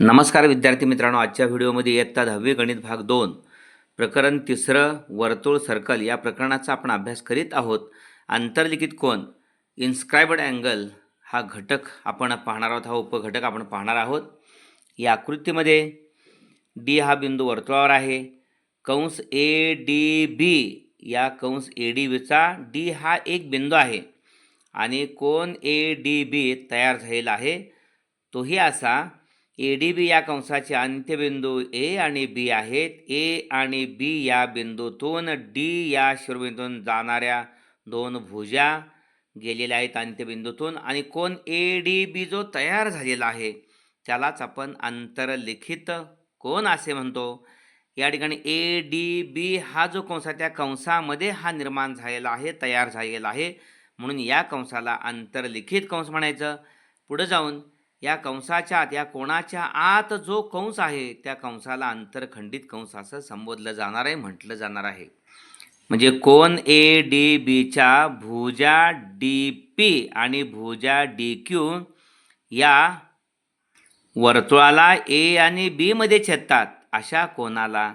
नमस्कार विद्यार्थी मित्रांनो आजच्या व्हिडिओमध्ये इयत्ता दहावी गणित भाग दोन प्रकरण तिसरं वर्तुळ सर्कल या प्रकरणाचा आपण अभ्यास करीत आहोत. आंतरलिखित कोण इन्स्क्रायबड अँगल हा घटक आपण पाहणार आहोत हा उपघटक आपण पाहणार आहोत. या आकृतीमध्ये डी हा बिंदू वर्तुळावर आहे. कंस ए डी बी या कंस ए डी बीचा डी हा एक बिंदू आहे. आणि कोण ए डी बी तयार झालेला आहे. तोही असा ए डी बी या कंसाचे अंत्यबिंदू ए आणि बी आहेत. ए आणि बी या बिंदूतून डी या शिरोबिंदूतून जाणाऱ्या दोन भुजा गेलेल्या आहेत अंत्यबिंदूतून. आणि कोण ए डी बी जो तयार झालेला आहे त्यालाच आपण आंतरलिखित कोण असे म्हणतो? या ठिकाणी ए डी बी हा जो कंस आहे त्या कंसामध्ये हा निर्माण झालेला आहे तयार झालेला आहे. म्हणून या कंसाला आंतरलिखित कंस म्हणायचं. पुढं जाऊन या कंसाच्या आत या कोणाच्या आत जो कंस आहे त्या कंसाला आंतरखंडित कंस असं संबोधलं जाणार आहे म्हटलं जाणार आहे. म्हणजे कोण ए डी बीच्या भुजा डी पी आणि भुजा डी क्यू या वर्तुळाला ए आणि बीमध्ये छेदतात. अशा कोणाला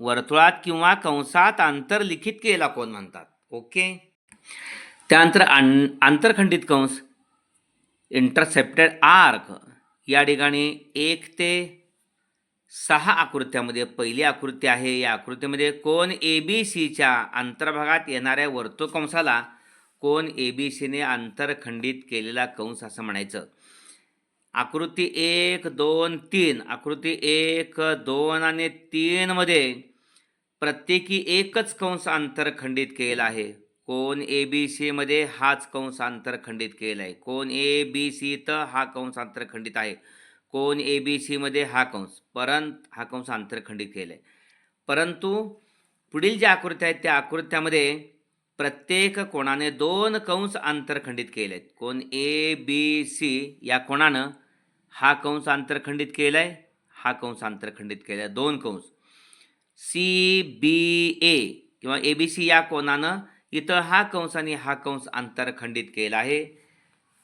वर्तुळात किंवा कंसात आंतरलिखित केला कोण म्हणतात? ओके. त्यानंतर आं आंतरखंडित कंस. Intercepted arc. या ठिकाणी एक ते सहा आकृत्यामध्ये पहिली आकृती आहे. या आकृतीमध्ये कोण ए बी सीच्या अंतर्भागात येणाऱ्या वर्तुकंसाला कोण ए बी सीने आंतरखंडित केलेला कंस असं म्हणायचं? आकृती एक दोन तीन. आकृती एक दोन आणि तीनमध्ये प्रत्येकी एकच कंस आंतरखंडित केलेला आहे. कोण ए बी सीमध्ये हाच कंस आंतरखंडित केला आहे कोण ए बी सी तर हा कंस आंतरखंडित आहे? कोण ए बी सीमध्ये हा कंस? परंत हा कंस आंतरखंडित केला आहे परंतु पुढील ज्या आकृत्या आहेत त्या आकृत्यामध्ये प्रत्येक कोणाने दोन कंस आंतरखंडित केले आहेत कोण ए बी सी या कोणानं हा कंस आंतरखंडित केला आहे हा कंस आंतरखंडित केला आहे दोन कंस. सी बी ए किंवा ए बी सी या कोणानं इथं हा कंस आणि हा कंस आंतरखंडित केला आहे.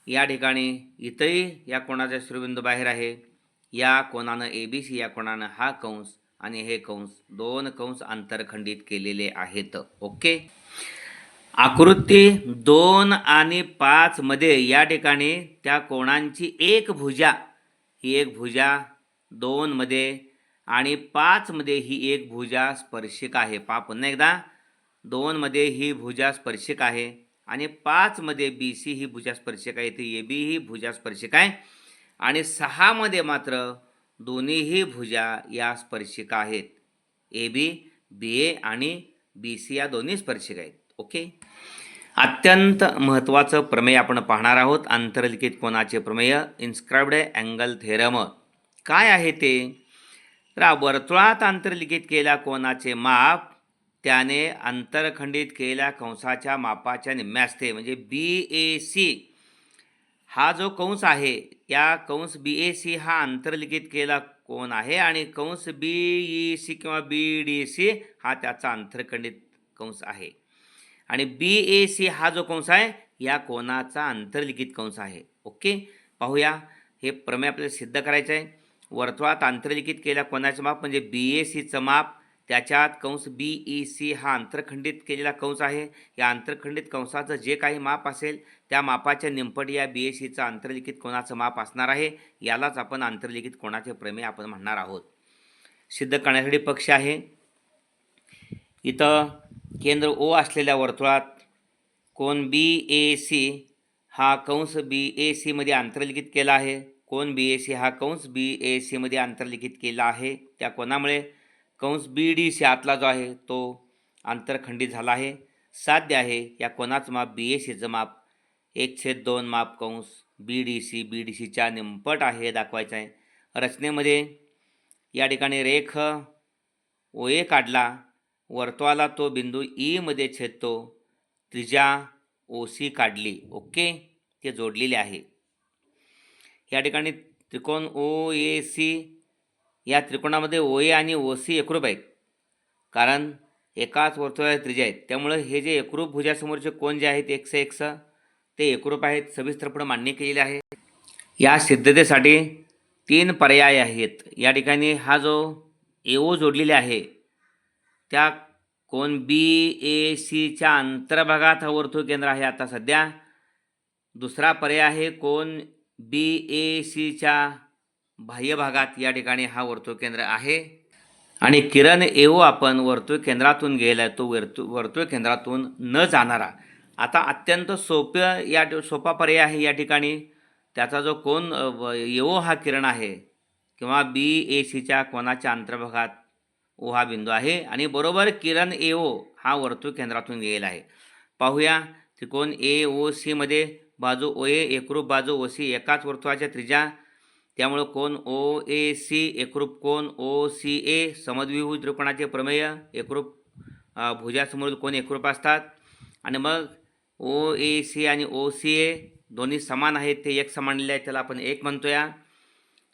या ठिकाणी इथंही या कोणाचा शिरोबिंदू बाहेर आहे? या कोणानं ए बी सी या कोणानं हा कंस आणि हे कंस दोन कंस आंतरखंडित केलेले आहेत. ओके? आकृती दोन आणि पाचमध्ये या ठिकाणी त्या कोणांची एक भुजा ही एक भुजा दोनमध्ये आणि पाचमध्ये ही एक भुजा स्पर्शिक आहे. पा पुन्हा एकदा. दोनमध्ये ही भुजा स्पर्शिक आहे आणि पाचमध्ये बी सी ही भुजा स्पर्शिक आहे. ती ए बी ही भुजा स्पर्शिक आहे. आणि सहामध्ये मात्र दोन्हीही भुजा या स्पर्शिका आहेत. ए बी बी ए आणि बी सी या दोन्ही स्पर्शिक आहेत. ओके? अत्यंत महत्त्वाचं प्रमेय आपण पाहणार आहोत. आंतरलिखित कोणाचे प्रमेय इन्स्क्राइब्ड अँगल थेरम काय आहे ते? तर वर्तुळात आंतरलिखित केल्या कोणाचे माप त्याने आंतरखंडित केलेल्या कंसाच्या मापाच्या निम्म्यास्ते म्हणजे बी ए सी हा जो कंस आहे या कंस बी ए सी हा आंतरलिखित केलेला कोण आहे आणि कंस बी ई सी किंवा बी डी सी हा त्याचा आंतरखंडित कंस आहे. आणि बी ए सी हा जो कंस आहे या कोणाचा आंतरलिखित कंस आहे. ओके? पाहूया. हे प्रमेय आपल्याला सिद्ध करायचं आहे वर्तुळात आंतरलिखित केलेल्या कोणाचं माप म्हणजे बी ए सीचं माप त्याच्यात कंस बी ई सी हा आंतरखंडित केलेला कंस आहे. या आंतरखंडित कंसाचं जे काही माप असेल त्या मापाच्या निंपट या बी ए सीचं आंतरलिखित कोणाचं माप असणार आहे. यालाच आपण आंतरलिखित कोणाचे प्रमेय आपण म्हणणार आहोत. सिद्ध करण्यासाठी पक्ष आहे. इथं केंद्र ओ असलेल्या वर्तुळात कोण बी ए सी हा कंस बी ए सीमध्ये आंतरलिखित केला आहे. कोण बी ए सी हा कंस बी ए सीमध्ये आंतरलिखित केला आहे. त्या कोणामुळे कंस बी डी सी आतला जो आहे तो आंतरखंडित झाला आहे. साध्य आहे या कोणाचं माप? बी ए सीचं माप. एक छेद दोन माप कंस B D C. B D सीच्या निंपट आहे हे दाखवायचं आहे. रचनेमध्ये या ठिकाणी रेख ओ ए काढला. वर्तुळाला तो बिंदू e ईमध्ये छेदतो. त्रिजा ओ सी काढली. ओके? ते जोडलेले आहे. या ठिकाणी त्रिकोण ओ ए सी या त्रिकोणामध्ये ओ ए आणि ओ सी एकरूप आहेत. कारण एकाच वर्तुळाच्या त्रिज्या आहेत. त्यामुळं हे जे एकरूप भुजासमोरचे कोण जे आहेत एक्स एकस ते एकरूप आहेत. सविस्तरपणे मान्य केलेले आहे. या सिद्धतेसाठी तीन पर्याय आहेत. या ठिकाणी हा जो एओ जोडलेले आहे त्या कोण बी ए सीच्या अंतर्भागात हा वर्तुळ केंद्र आहे आता सध्या. दुसरा पर्याय आहे कोण बी ए सीच्या बाह्य भागात या ठिकाणी हा वर्तुळ केंद्र आहे. आणि किरण एओ आपण वर्तुळ केंद्रातून गेला तो वर्तु वर्तुळ केंद्रातून न जाणारा. आता अत्यंत सोपं या सोपा पर्याय आहे या ठिकाणी. त्याचा जो कोण व- एओ हा किरण आहे किंवा बी ए सीच्या कोणाच्या अंतर्भागात ओ हा बिंदू आहे. आणि बरोबर किरण ए ओ हा वर्तुळ केंद्रातून गेलेला आहे. पाहूया त्रिकोण ए ओ सीमध्ये बाजू ओ ए एकरूप बाजू ओ सी एकाच वर्तुळाच्या त्रिज्या त्यामुळं कोण ओ ए सी एकरूप कोण ओ सी ए समद्विभुज त्रिकोणाचे प्रमेय एकरूप भुजासमोरील कोण एकरूप असतात? आणि मग ओ ए सी आणि ओ सी ए दोन्ही समान आहेत ते एक समान आहे त्याला आपण एक म्हणतो या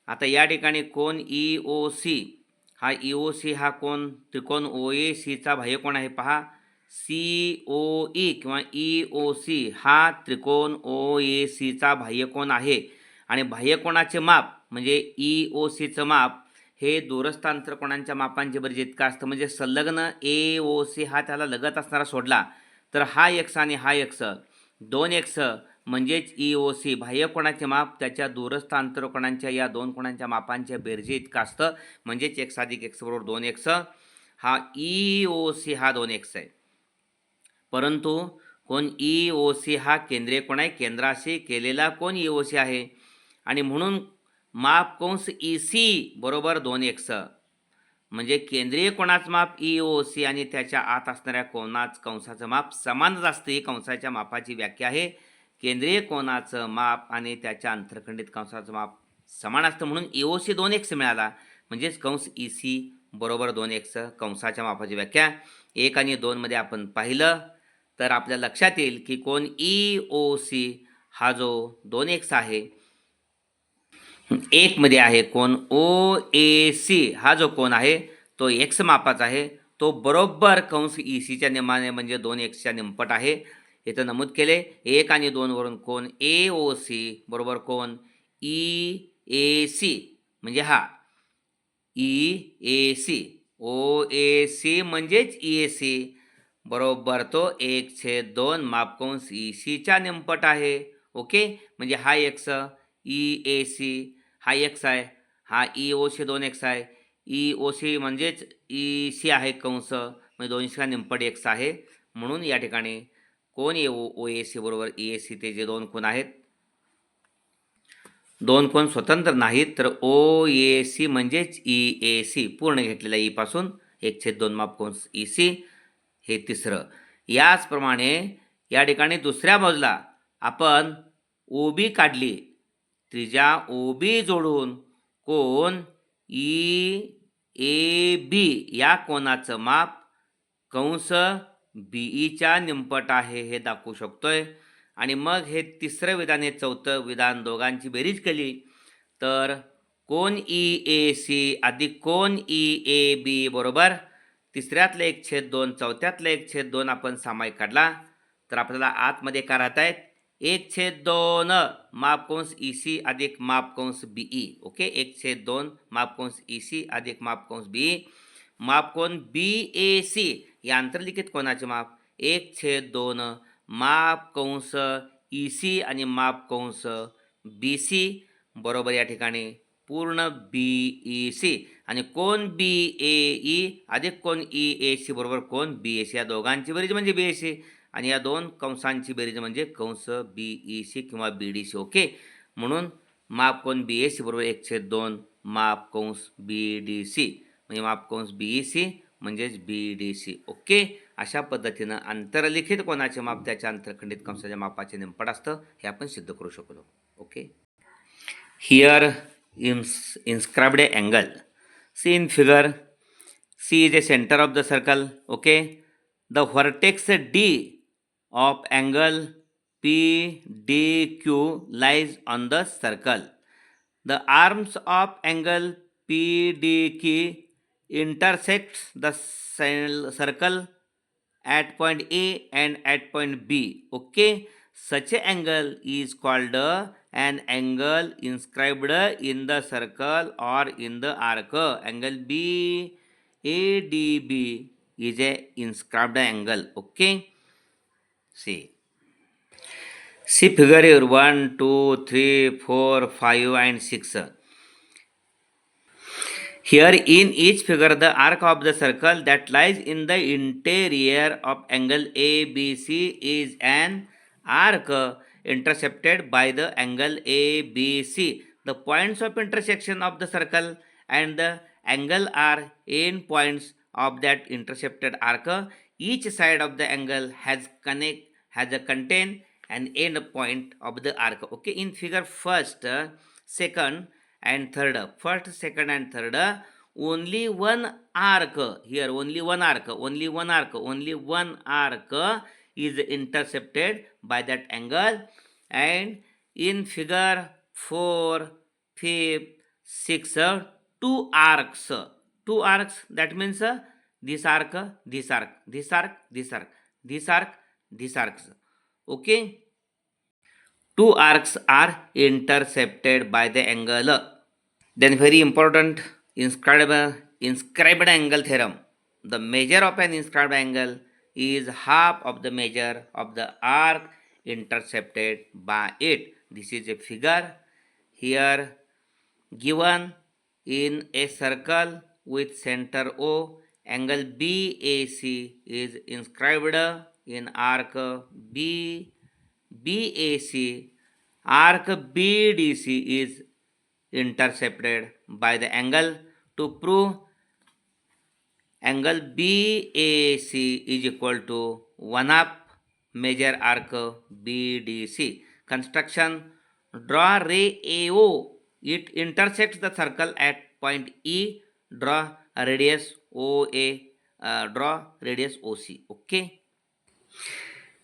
आता या ठिकाणी कोण ई ओ सी हा ई ओ सी हा कोण त्रिकोण ओ ए सीचा बाह्यकोण आहे पहा. सी ओ ई किंवा ई ओ सी हा त्रिकोण ओ ए सीचा बाह्यकोण आहे. आणि बाह्यकोणाचे माप म्हणजे ई ओ सीचं माप हे दूरस्थ अंतरकोणांच्या मापांचे बरं जितकं असतं म्हणजे संलग्न ए ओ सी हा त्याला लगत असणारा सोडला तर हा एक्स आणि हा एक्स दोन एक्स म्हणजेच ई ओ सी बाह्यकोणाचे माप त्याच्या दूरस्थ अंतरकोणांच्या या दोन कोणांच्या मापांच्या बेरजे इतकं असतं म्हणजेच एक्स अधिक एक्स बरोबर दोन एक्स हा ई ओ सी हा दोन एक्स आहे. परंतु कोण ई ओ सी हा केंद्रीय कोण आहे? केंद्राशी केलेला कोण ई ओ सी आहे? आणि म्हणून माप कंस ई सी बरोबर दोन एक्स. म्हणजे केंद्रीय कोणाचं माप? ई ओ सी आणि त्याच्या आत असणाऱ्या कोणाच कंसाचं माप? समानच असते. ही कंसाच्या मापाची व्याख्या आहे. केंद्रीय कोणाचं माप आणि त्याच्या अंतरखंडित कंसाचं माप समान असतं. म्हणून ई ओ सी दोन एक्स मिळाला. म्हणजेच कंस ई सी बरोबर दोन एक्स. कंसाच्या मापाची व्याख्या. एक आणि दोनमध्ये आपण पाहिलं. तर आपल्या लक्षात येईल की कोण ई ओ सी हा जो दोन एक्स आहे एकमध्ये आहे कोण? O A C. हा जो कोण आहे तो एक्स मापाचा आहे. तो बरोबर कंस e, ई सीच्या निमाने म्हणजे दोन एक्सच्या निमपट आहे. इथं नमूद केले. एक आणि दोनवरून कोण? ए ओ सी बरोबर कोण? ई ए सी म्हणजे हा. E A C O A C म्हणजेच ई ए सी बरोबर तो एक छे दोन मापकंस ई e, सीच्या निमपट आहे. ओके? म्हणजे हा एक्स ई ए सी हा एक्स आहे हा ई ओ सी दोन एक्स आहे. ई ओ सी म्हणजेच ई सी आहे कंस म्हणजे दोनशे निंपड एक्स आहे. म्हणून या ठिकाणी कोण A O O A C बरोबर ई ए सी ते जे दोन कोण आहेत? दोन कोण स्वतंत्र नाहीत तर ओ ए सी म्हणजेच ई ए सी पूर्ण घेतलेल्या e ईपासून एक छेद दोन माप कंस ई सी हे तिसरं. याचप्रमाणे या ठिकाणी दुसऱ्या बाजूला आपण ओ बी काढली. त्रिजा ओ बी जोडून कोण ई ए बी. या कोणाचं माप कंस बीईच्या निंपट आहे हे दाखवू शकतोय. आणि मग हे तिसरं विधान हे चौथं विधान दोघांची बेरीज केली. तर कोण ई ए सी अधिक कोण ई ए बी बरोबर? तिसऱ्यातलं एक छेद दोन चौथ्यातलं एक छेद दोन आपण सामायिक काढला. तर आपल्याला आतमध्ये काय राहत आहेत एक छेद दोन मापकंस ई सी अधिक मापकंस बीई ओके? एक छेद दोन मापकंस ई सी अधिक मापकंस बीई मापकोन बी ए सी या आंतरलिखित कोणाचे माप? एक छेद दोन मापकंस ई सी आणि माप कंस बी सी बरोबर या ठिकाणी. पूर्ण बी ई सी आणि कोण बी ए ई अधिक कोण ई ए सी बरोबर कोण बी ए सी या दोघांची बरीच म्हणजे बी ए सी आणि या दोन कंसांची बेरीज म्हणजे कंस बी ई सी किंवा बी डी सी ओके. म्हणून माप कोण? बी ए सी बरोबर एक छेद दोन. माप कंस बी डी सी. म्हणजे माप कंस बी ई सी म्हणजेच बी डी सी ओके. अशा पद्धतीनं आंतरलिखित कोणाचे माप? त्याच्या आंतरखंडित कंसाच्या मापाचे निंपड असतं हे आपण सिद्ध करू शकलो. Okay? Here ins inscribed angle C in figure C is a center of the circle okay? The vertex D of angle PDQ lies on the circle. The arms of angle PDQ intersects the circle at point A and at point B. Okay, such an angle is called an angle inscribed in the circle or in the arc. Angle BADB is a inscribed angle. Okay see see figure here 1 2 3 4 5 and 6 here in each figure the arc of the circle that lies in the interior of angle ABC is an arc intercepted by the angle ABC. The points of intersection of the circle and the angle are end points of that intercepted arc. Each side of the angle has connect has a contain an end point of the arc. Okay, in figure first, second, and third. First second and third only one arc. Here only one arc only one arc only one arc is intercepted by that angle. And in figure 4 5 6 uh, two arcs. Two arcs that means uh, this arc this arc this arc this arc this arc this arcs okay two arcs are intercepted by the angle. Then very important inscribed, inscribed angle theorem. The measure of an inscribed angle is half of the measure of the arc intercepted by it. This is a figure here given in a circle with center O. Angle BAC is inscribed in arc B BAC, arc BDC is intercepted by the angle to prove angle BAC is equal to 1 up major arc BDC. Construction draw ray AO. It intersects the circle at point E. Draw radius OA. Uh, draw radius OC. Okay.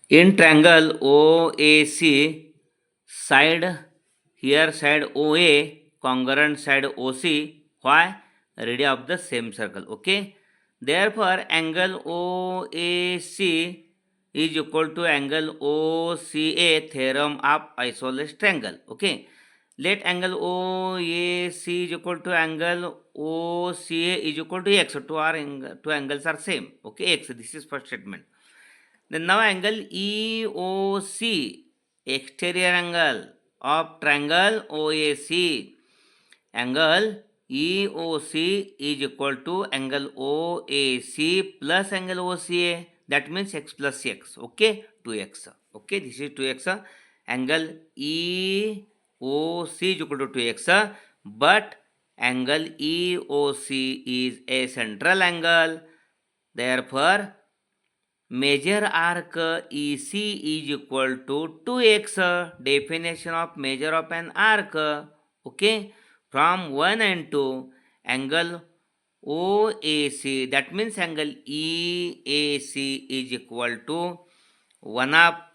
In triangle OAC, side here side OA, congruent side OC, why? Radius of the same circle. Okay. Therefore, angle OAC is equal to angle OCA theorem of isosceles triangle. Okay. Let angle O A C is equal to angle O C A is equal to x two are angle two angles are same okay x this is first statement then now angle E O C exterior angle of triangle O A C angle E O C is equal to angle O A C plus angle O C A that means x plus x okay two x okay this is two x angle E EOC is equal to 2x. But angle EOC is a central angle. Therefore, Major arc EC is equal to 2x. Definition of measure of an arc. Okay. From 1 and 2, angle OAC, that means angle EAC is equal to 1 up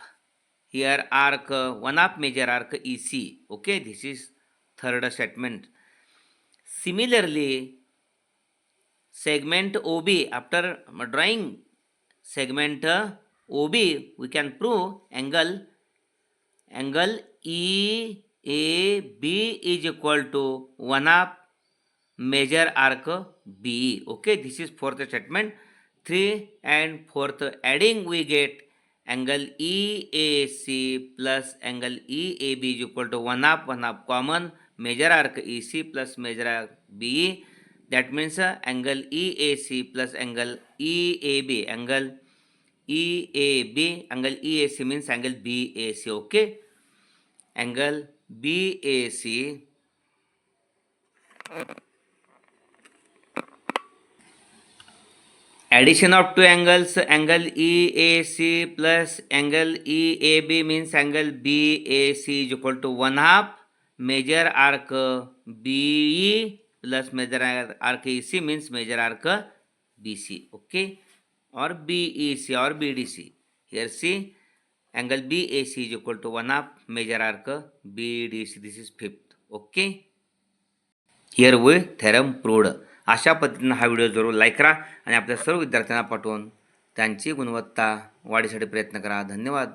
here arc, one of major arc EC. Okay. This is third statement. Similarly, segment OB after drawing segment uh, OB, we can prove angle angle EAB is equal to one of major arc BE. Okay, this is fourth statement. three and fourth adding we get angle E A C plus angle E A B जो equal to one half one of common major arc E C plus major arc B that means angle E A C plus angle E A B angle E A B angle E A C means angle B A C okay angle B A C addition of two angles angle E A C plus angle E A B means angle B A C is equal to one half major arc B E plus major arc E C means major arc B C okay or B E C or B D C here C angle B A C is equal to one half major arc B D C this is fifth okay here we theorem proved अशा पद्धतीनं हा video जरूर like करा आणि आपल्या सर्व विद्यार्थ्यांना पाठवून त्यांची गुणवत्ता वाढीसाठी प्रयत्न करा. धन्यवाद.